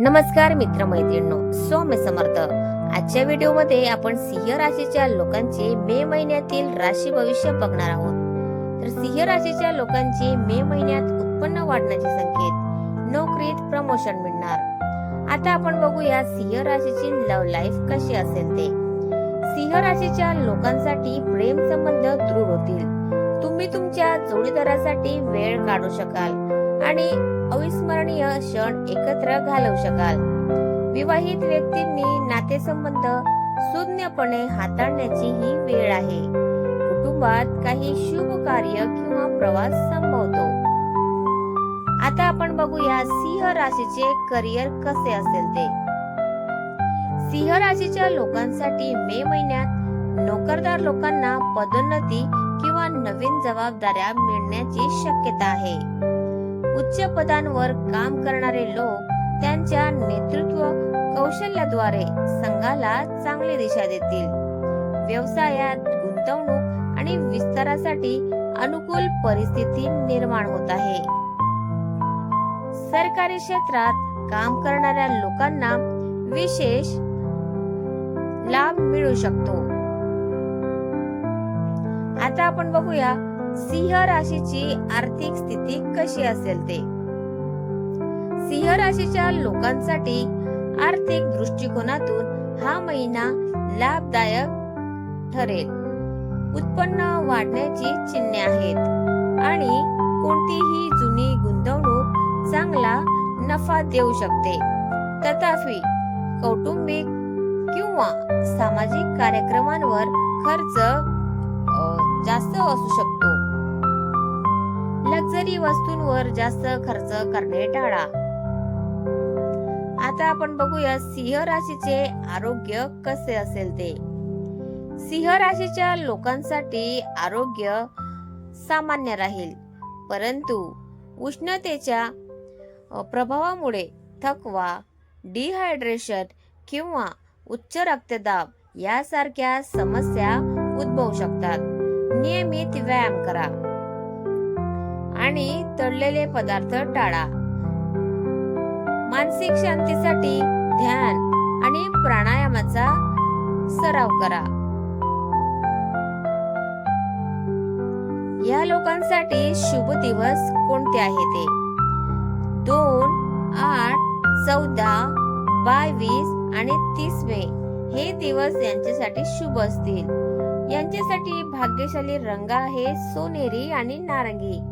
नमस्कार मित्र मैत्रिणींनो स्वामी समर्थ. आजच्या व्हिडिओमध्ये आपण सिंह राशीच्या लोकांचे मे महिन्यातील राशी भविष्य बघणार आहोत. तर सिंह राशीच्या लोकांचे मे महिन्यात उत्पन्न वाढण्याचे संकेत नोकरीत प्रमोशन मिळणार. आता आपण बघूया सिंह राशीची लव्ह लाईफ कशी असेल ते. सिंह राशीच्या लोकांसाठी प्रेम संबंध दृढ होतील. तुम्ही तुमच्या जोडीदारासाठी वेळ काढू शकाल. आणि अविस्मरणीय क्षण एकत्र घालवू शकाल. विवाहित व्यक्तींनी नातेसंबंध सुज्ञपणे हाताळण्याची ही वेळ आहे. कुटुंबात काही शुभ कार्य किंवा प्रवास संभवतो. आता आपण बघूया सिंह राशीचे करिअर कसे असेल ते. सिंह राशीच्या लोकांसाठी मे महिन्यात नोकरदार लोकांना पदोन्नती किंवा नवीन जबाबदाऱ्या मिळण्याची शक्यता आहे. उच्च पदांवर काम करणारे लोक त्यांच्या नेतृत्व कौशल्याद्वारे संघाला चांगली दिशा देतील. व्यवसायात गुंतवणूक आणि विस्तारासाठी अनुकूल परिस्थिती निर्माण होत आहे. सरकारी क्षेत्रात काम करणाऱ्या लोकांना विशेष लाभ मिळू शकतो. आता आपण बघूया सिंह राशीची आर्थिक स्थिती कशी असेल ते? सिंह राशीच्या लोकांसाठी आर्थिक दृष्टिकोनातून हा महिना लाभदायक ठरेल. उत्पन्न वाढण्याची चिन्हे आहेत आणि कोणतीही जुनी गुंतवणूक चांगला नफा देऊ शकते. तथापि कौटुंबिक किंवा सामाजिक कार्यक्रमांवर खर्च जास्त असू शकतो. लक्झरी वस्तूंवर जास्त खर्च करणे टाळा. आता आपण बघूया सिंह राशीचे आरोग्य कसे असेल ते. सिंह राशीच्या लोकांसाठी आरोग्य सामान्य राहील परंतु उष्णतेच्या प्रभावामुळे थकवा डिहायड्रेशन किंवा उच्च रक्तदाब यासारख्या समस्या उद्भवू शकतात. नियमित व्यायाम करा. आणि तळलेले पदार्थ टाळा. मानसिक शांतीसाठी ध्यान आणि प्राणायामाचा सराव करा. या लोकांसाठी शुभ दिवस कोणते आहे ते? दोन आठ चौदा बावीस आणि तीस मे हे दिवस यांच्यासाठी शुभ असतील. यांच्यासाठी भाग्यशाली रंग आहे सोनेरी आणि नारंगी.